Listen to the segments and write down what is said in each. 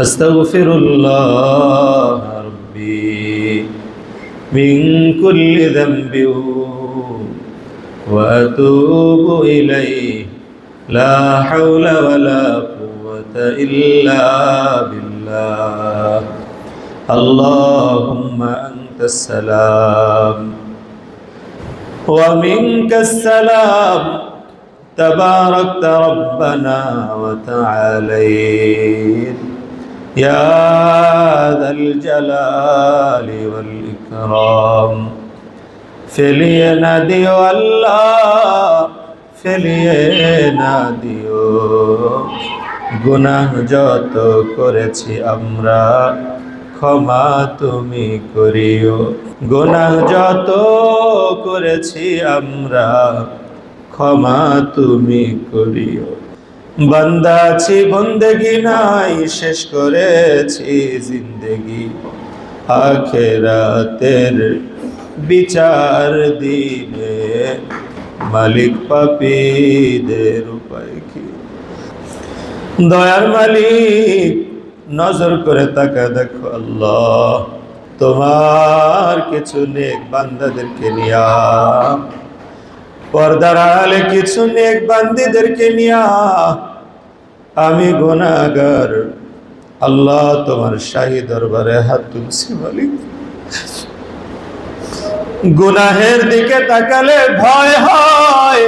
أستغفر الله ربي من كل ذنب وأتوب إليه لا حول ولا قوة إلا بالله اللهم أنت السلام ومنك السلام تباركت ربنا وتعاليت يا ذا الجلال والإكرام ফেলিয়ে না দিও আল্লাহ ফেলিয়ে না দিও গুনাহ যত করেছি আমরা ক্ষমা তুমি করিও গুনাহ যত করেছি আমরা ক্ষমা তুমি করিও বান্দা আছি, বন্দেগি নাই, শেষ করেছি জিন্দেগি। আখেরাতের বিচার দিনে মালিক পাপীদের উপায় কি? দয়ার মালিক, নজর করে তাকা দেখো আল্লাহ, তোমার কিছু নেক বান্দাদেরকে নিয়া। পর্দার আলে কিছু নেক বান্দিদেরকে নিয়া আমি গুনাহগার। আল্লাহ তোমার শাহী দরবারে হাত তুলছি মালিক। গুনাহের দিকে তাকালে ভয় হয়।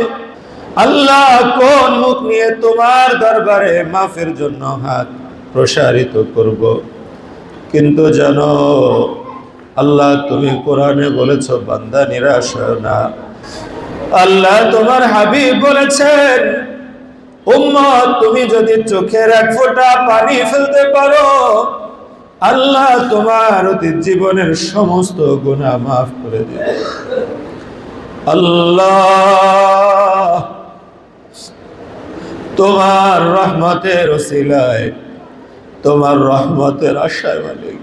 আল্লাহ কোন মুখ নিয়ে তোমার দরবারে মাফের জন্য হাত প্রসারিত করব? কিন্তু জানো, আল্লাহ তুমি কোরআনে বলেছ, বান্দা নিরাশ না। আল্লাহ তোমার হাবিব বলেছেন, উম্মত, তুমি যদি চোখের এক ফোঁটা পানি ফেলতে পারো, আল্লাহ তোমার অতীত জীবনের সমস্ত গুনাহ মাফ করে দিবে। আল্লাহ, তোমার রহমতের ওসিলায়, তোমার রহমতের আশায় মালিক।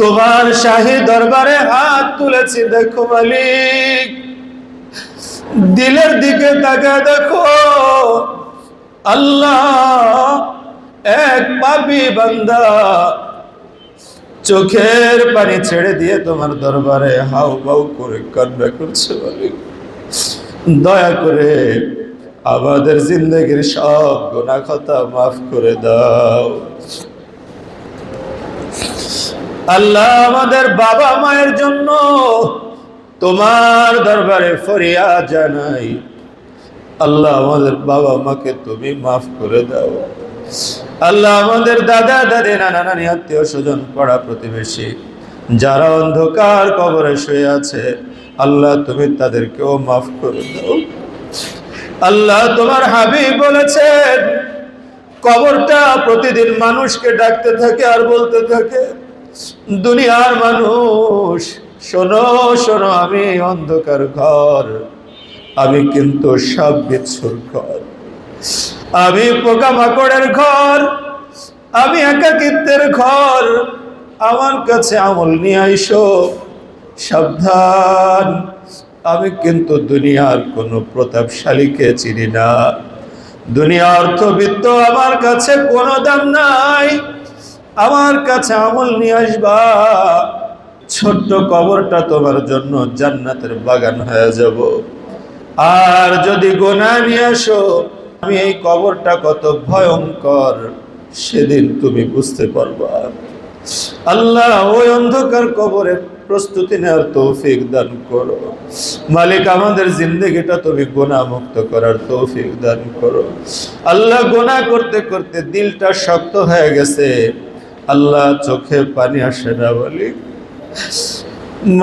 তোমার শাহী দরবারে হাত তুলেছি, দেখো মালিক। দিলের দিকে তাকে দেখো, আল্লাহ এক পাপি বান্দা। চোখের পানি ছেড়ে দিয়ে তোমার দরবারে হাউ বাউ করে কান্না করছে মালিক। দয়া করে আমাদের জিন্দগির সব গোনা কথা মাফ করে দাও। আল্লাহ আমাদের বাবা মায়ের জন্য তোমার দরবারে ফরিয়া জানাই। আল্লাহ আমাদের বাবা মাকে তুমি মাফ করে দাও। আল্লাহ আমাদের দাদা, দাদি, নানা, নানি, আত্মীয় স্বজন, পড়া প্রতিবেশী, যারা অন্ধকার কবরে শুয়ে আছে, আল্লাহ তুমি তাদেরকেও মাফ করে দাও। আল্লাহ তোমার হাবিব বলেছেন, কবরটা প্রতিদিন মানুষকে ডাকতে থাকে আর বলতে থাকে। দুনিয়ার মানুষ। শোনো শোনো, আমি অন্ধকার ঘর। আমি কিন্তু সব বিচ্ছুর ঘর। আমি পোকামাকড়ের ঘর। আমি একাকিত্বের ঘর। আমার কাছে আমল নিয়ে আইসো। সাবধান। আমি কিন্তু দুনিয়ার কোনো প্রতাপশালীকে চিনি না। দুনিয়া অর্থবিত্ত আমার কাছে কোনো দাম নাই। আমার কাছে আমল নিয়ে আসবা। ছোট্ট কবরটা তোমার জন্য জান্নাতের বাগান হয়ে যাব। আর যদি গোনা নিয়ে আসো, আমি এই কবরটা কত ভয়ঙ্কর, সেদিন তুমি বুঝতে পারবা। আল্লাহ ওই অন্ধকার কবরের প্রস্তুতি নেওয়ার তৌফিক দান করো। মালিক, আমাদের জিন্দগিটা তুমি গোনা মুক্ত করার তৌফিক দান করো। আল্লাহ গোনা করতে করতে দিলটা শক্ত হয়ে গেছে। আল্লাহ চোখে পানি আসে না, মালিক।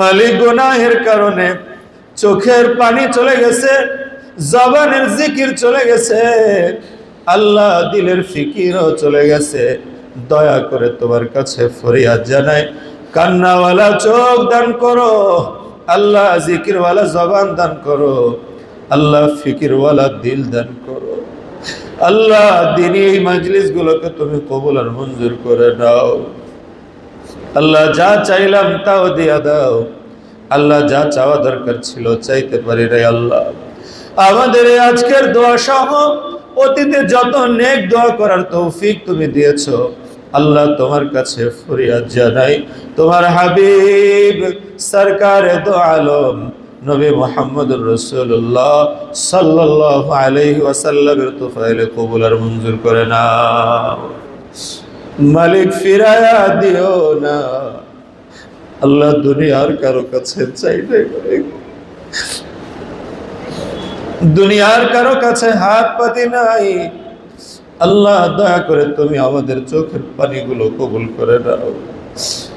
মালিক গোনাহের কারণে চোখের পানি চলে গেছে, জবানের জিকির চলে গেছে, আল্লাহ দিলের ফিকিরও চলে গেছে। দয়া করে তোমার কাছে ফরিয়াদ জানাই, কান্নাওয়ালা চোখ দান করো, আল্লাহ জিকিরওয়ালা জবান দান করো, আল্লাহ ফিকিরওয়ালা দিল দান করো। আল্লাহ দিনই এই মজলিস গুলোকে তুমি কবুল আর মঞ্জুর করে নাও। আল্লাহ, যা চাইলাম তাও দিয়া দাও। আল্লাহ, যা চাওয়া দরকার ছিল চাইতে পারি রে আল্লাহ। আমাদের এই আজকের দোয়া সহ অতীতে যত নেক দোয়া করার তৌফিক তুমি দিয়েছ, আল্লাহ তোমার কাছে ফরিয়াদ জানাই। তোমার হাবিব, সরকার দো আলম নবী মোহাম্মদুর রসুল্লাহ সাল্লাহ আলহি ওয়াসাল্লামের তোফাইলে কবুলার মঞ্জুর করে না। মালিক ফিরায়া দিও না। আল্লাহ দুনিয়ার কারও কাছে চাইলে দুনিয়ার কারও কাছে হাত পাতি নাই। আল্লাহ দয়া করে তুমি আমাদের চোখের পানিগুলো কবুল করে দাও